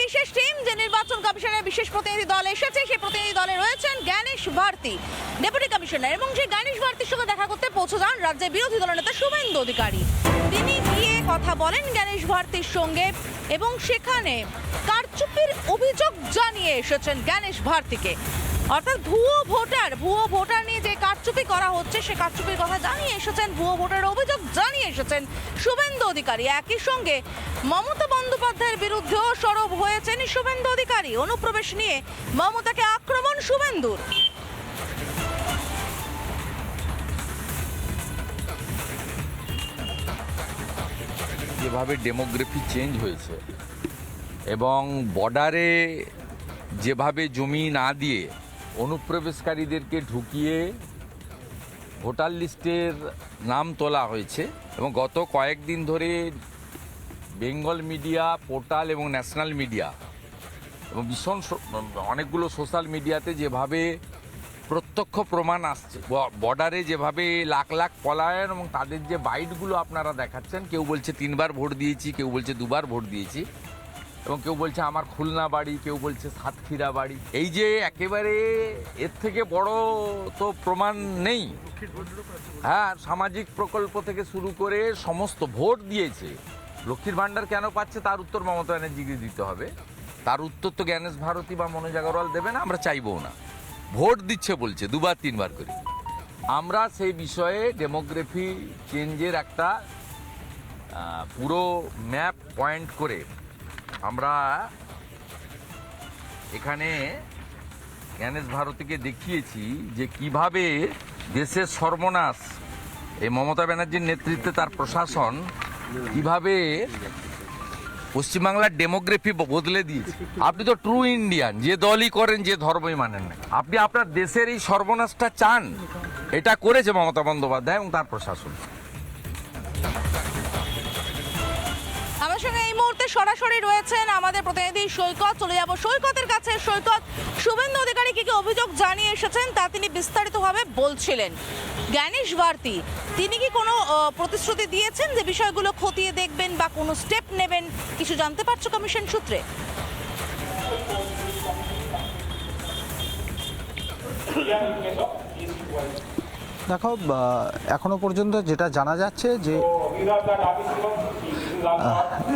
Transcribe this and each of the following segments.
বিশেষ টিম যে নির্বাচন কমিশনের বিশেষ প্রতিনিধি দল এসেছে, সেই প্রতিনিধি দলে রয়েছেন জ্ঞানেশ ভারতী ডেপুটি কমিশনার এবং সেই জ্ঞানেশ ভারতীর সঙ্গে দেখা করতে পৌঁছে যান রাজ্যের বিরোধী দলনেতা শুভেন্দু অধিকারী। তিনি গিয়ে কথা বলেন জ্ঞানেশ ভারতীর সঙ্গে, এবং সেখানে কারচুপির অভিযোগ জানিয়ে এসেছেন জ্ঞানেশ ভারতীকে। অর্থাৎ ভুয়ো ভোটার ভুয়ো ভোটার নিয়ে যে কারচুপি করা হচ্ছে, সে কারচুপির কথা জানিয়ে এসেছেন, ভুয়ো ভোটার অভিযোগ জানিয়ে এসেছেন শুভেন্দু অধিকারী। একই সঙ্গে মমতা বন্দ্যোপাধ্যায়ের বিরুদ্ধেও সরব হয়েছেন শুভেন্দু অধিকারী। অনুপ্রবেশ নিয়ে মমতাকে আক্রমণ শুভেন্দুর। যেভাবে ডেমোগ্রাফি চেঞ্জ হয়েছে এবং বর্ডারে যেভাবে জমি না দিয়ে অনুপ্রবেশকারীদেরকে ঢুকিয়ে ভোটার লিস্টের নাম তোলা হয়েছে এবং গত কয়েকদিন ধরে বেঙ্গল মিডিয়া, পোর্টাল এবং ন্যাশনাল মিডিয়া এবং ভীষণ অনেকগুলো সোশ্যাল মিডিয়াতে যেভাবে প্রত্যক্ষ প্রমাণ আসছে বর্ডারে যেভাবে লাখ লাখ পলায়ন এবং তাদের যে বাইটগুলো আপনারা দেখাচ্ছেন, কেউ বলছে তিনবার ভোট দিয়েছি, কেউ বলছে দুবার ভোট দিয়েছি এবং কেউ বলছে আমার খুলনা বাড়ি, কেউ বলছে সাতক্ষীরা বাড়ি। এই যে একেবারে এর থেকে বড় তো প্রমাণ নেই। হ্যাঁ সামাজিক প্রকল্প থেকে শুরু করে সমস্ত ভোট দিয়েছে। লক্ষ্মীর ভাণ্ডার কেন পাচ্ছে তার উত্তর মমতা ব্যানার্জিকে দিতে হবে। তার উত্তর তো জ্ঞানেশ ভারতী বা মনোজ আগরওয়াল দেবে না, আমরা চাইবও না। ভোট দিচ্ছে বলছে, দুবার, তিনবার করে। আমরা সেই বিষয়ে ডেমোগ্রাফি চেঞ্জের একটা পুরো ম্যাপ পয়েন্ট করে আমরা এখানে জ্ঞানেশ ভারতীকে দেখিয়েছি যে কীভাবে দেশের সর্বনাশ, এই মমতা ব্যানার্জির নেতৃত্বে তার প্রশাসন কীভাবে পশ্চিমবাংলার ডেমোগ্রাফি বদলে দিয়েছে। আপনি তো ট্রু ইন্ডিয়ান যে দলই করেন, যে ধর্মই মানেন না। আপনি আপনার দেশের এই সর্বনাশটা চান, এটা করেছে মমতা বন্দ্যোপাধ্যায় এবং তার প্রশাসন। এই মুহূর্তে সরাসরি রয়েছেন আমাদের প্রতিনিধি সৈকত। চলে যাব সৈকতের কাছে। সৈকত, শুভেন্দু অধিকারী কি কি অভিযোগ জানিয়ে এসেছেন তা তিনি বিস্তারিতভাবে বলছিলেন। জ্ঞানেশ ভারতী, তিনি কি কোনো প্রতিশ্রুতি দিয়েছেন যে বিষয়গুলো খতিয়ে দেখবেন বা কোনো স্টেপ নেবেন? কিছু জানতে পারছ কমিশন সূত্রে? দেখো এখনও পর্যন্ত যেটা জানা যাচ্ছে যে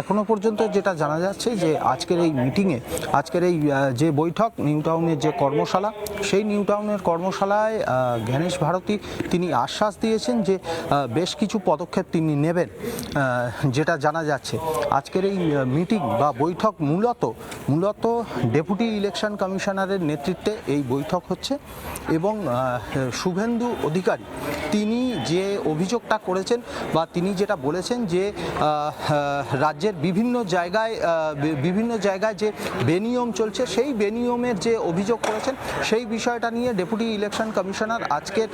এখনও পর্যন্ত যেটা জানা যাচ্ছে যে আজকের এই মিটিংয়ে আজকের এই যে বৈঠক নিউ টাউনের যে কর্মশালা, সেই নিউ টাউনের কর্মশালায় জ্ঞানেশ ভারতী তিনি আশ্বাস দিয়েছেন যে বেশ কিছু পদক্ষেপ তিনি নেবেন যেটা জানা যাচ্ছে। আজকের এই মিটিং বা বৈঠক মূলত মূলত ডেপুটি ইলেকশন কমিশনারের নেতৃত্বে এই বৈঠক হচ্ছে এবং শুভেন্দু অধিকারী, তিনি যে অভিযোগটা করেছেন বা তিনি যেটা বলেছেন যে রাজ্যের বিভিন্ন জায়গায় বিভিন্ন জায়গায় যে বেনিয়ম চলছে, সেই বেনিয়মের যে অভিযোগ করেছেন, সেই বিষয়টা নিয়ে ডেপুটি ইলেকশন কমিশনার আজকের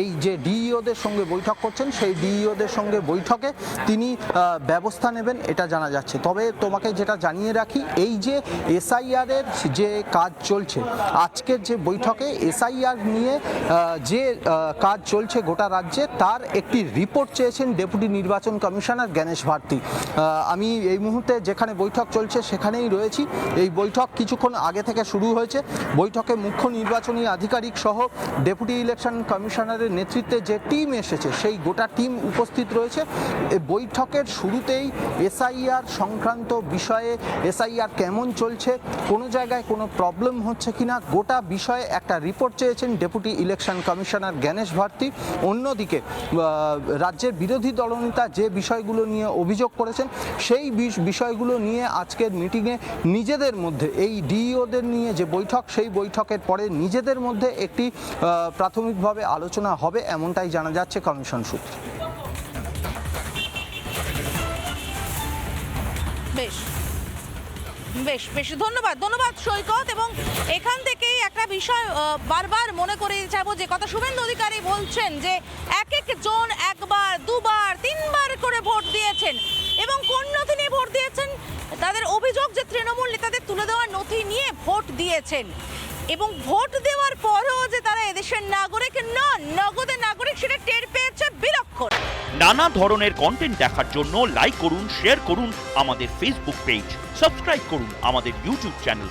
এই যে ডিইওদের সঙ্গে বৈঠক করছেন, সেই ডিইওদের সঙ্গে বৈঠকে তিনি ব্যবস্থা নেবেন, এটা জানা যাচ্ছে। তবে তোমাকে যেটা জানিয়ে রাখি, এই যে এসআইআর এর যে কাজ চলছে, আজকের যে বৈঠকে এসআইআর নিয়ে যে কাজ চলছে গোটা রাজ্যে, তার একটি রিপোর্ট চেয়েছেন ডেপুটি নির্বাচন কমিশনার জ্ঞানেশ ভারতী আমি এই মুহূর্তে যেখানে বৈঠক চলছে সেখানেই রয়েছি। এই বৈঠক কিছুক্ষণ আগে থেকে শুরু হয়েছে। বৈঠকে মুখ্য নির্বাচনী আধিকারিক সহ ডেপুটি ইলেকশন কমিশনারের নেতৃত্বে যে টিম এসেছে, সেই গোটা টিম উপস্থিত রয়েছে। বৈঠকের শুরুতেই এসআইআর সংক্রান্ত বিষয়ে এসআইআর কেমন চলছে, কোনো জায়গায় কোনো প্রবলেম হচ্ছে কিনা, গোটা বিষয়ে একটা রিপোর্ট চেয়েছেন deputy election commissioner Gyanesh Bharti অন্যদিকে রাজ্যের বিরোধী দলনেতা যে বিষয়গুলো নিয়ে অভিযোগ করেছেন, সেই বিষয়গুলো নিয়ে আজকের মিটিংয়ে নিজেদের মধ্যে, এই ডিইওদের নিয়ে যে বৈঠক, সেই বৈঠকের পরে নিজেদের মধ্যে একটি প্রাথমিকভাবে আলোচনা হবে এমনটাই জানা যাচ্ছে কমিশন সূত্রে। বেশ বেশ, ধন্যবাদ ধন্যবাদ সৈকত এবং এখান বিষয় বারবার মনে করে যাব যে কথা শুভেন্দু অধিকারী বলছেন যে এক এক জন একবার, দুবার, তিনবার করে ভোট দিয়েছেন এবং কোন নথি নিয়ে ভোট দিয়েছেন? তাদের অভিযোগ যে তৃণমূল নেতাদের তুলে দেওয়া নথি নিয়ে ভোট দিয়েছেন। এবং ভোট দেওয়ার পরও যে তারা এদেশের নাগরিক নন নগদের নাগরিক সেটা টের পেয়েছে বিলক্ষণ। নানা ধরনের কন্টেন্ট দেখার জন্য লাইক করুন শেয়ার করুন আমাদের ফেসবুক পেজ সাবস্ক্রাইব করুন আমাদের ইউটিউব চ্যানেল